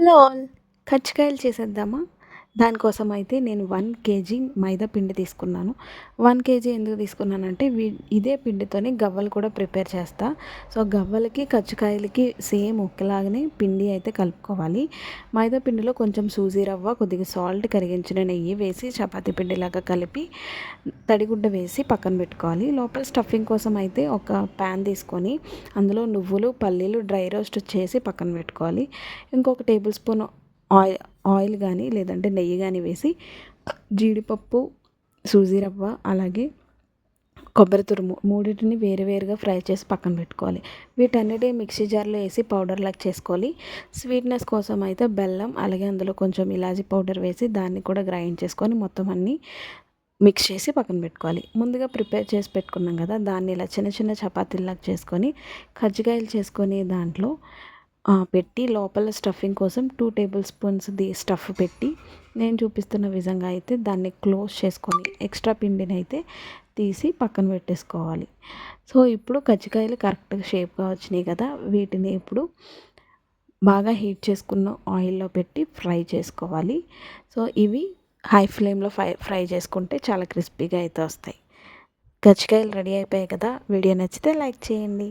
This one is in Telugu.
Hello all. కజ్జికాయలు చేసేద్దామా? దానికోసం అయితే నేను వన్ కేజీ మైదా పిండి తీసుకున్నాను. వన్ కేజీ ఎందుకు తీసుకున్నానంటే వీ ఇదే పిండితోనే గవ్వలు కూడా ప్రిపేర్ చేస్తా. సో గవ్వలకి కజ్జికాయలకి సేమ్ ఒకేలాగానే పిండి అయితే కలుపుకోవాలి. మైదా పిండిలో కొంచెం సూజీ రవ్వ కొద్దిగా సాల్ట్ కరిగించిన నెయ్యి వేసి చపాతీ పిండిలాగా కలిపి తడిగుడ్డ వేసి పక్కన పెట్టుకోవాలి. లోపల స్టఫింగ్ కోసం అయితే ఒక ప్యాన్ తీసుకొని అందులో నువ్వులు పల్లీలు డ్రై రోస్ట్ చేసి పక్కన పెట్టుకోవాలి. ఇంకొక టేబుల్ స్పూన్ ఆయిల్ ఆయిల్ కానీ లేదంటే నెయ్యి కానీ వేసి జీడిపప్పు సూజీ రవ్వ అలాగే కొబ్బరి తురుము మూడింటిని వేరు వేరుగా ఫ్రై చేసి పక్కన పెట్టుకోవాలి. వీటన్నిటి మిక్సీ జార్లో వేసి పౌడర్ లాగా చేసుకోవాలి. స్వీట్నెస్ కోసం అయితే బెల్లం అలాగే అందులో కొంచెం ఇలాచీ పౌడర్ వేసి దాన్ని కూడా గ్రైండ్ చేసుకొని మొత్తం అన్నీ మిక్స్ చేసి పక్కన పెట్టుకోవాలి. ముందుగా ప్రిపేర్ చేసి పెట్టుకున్నాం కదా దాన్ని ఇలా చిన్న చిన్న చపాతీలాగా చేసుకొని కజ్జికాయలు చేసుకొని దాంట్లో పెట్టి లోపల స్టఫింగ్ కోసం two tablespoons the stuff పెట్టి నేను చూపిస్తున్న విధంగా అయితే దాన్ని క్లోజ్ చేసుకొని ఎక్స్ట్రా పిండిని అయితే తీసి పక్కన పెట్టేసుకోవాలి. సో ఇప్పుడు కజ్జికాయలు కరెక్ట్గా షేప్గా వచ్చినాయి కదా వీటిని ఇప్పుడు బాగా హీట్ చేసుకున్న ఆయిల్లో పెట్టి ఫ్రై చేసుకోవాలి. సో ఇవి హై ఫ్లేమ్లో ఫ్రై ఫ్రై చేసుకుంటే చాలా క్రిస్పీగా అయితే వస్తాయి. కజ్జికాయలు రెడీ అయిపోయాయి కదా వీడియో నచ్చితే లైక్ చేయండి.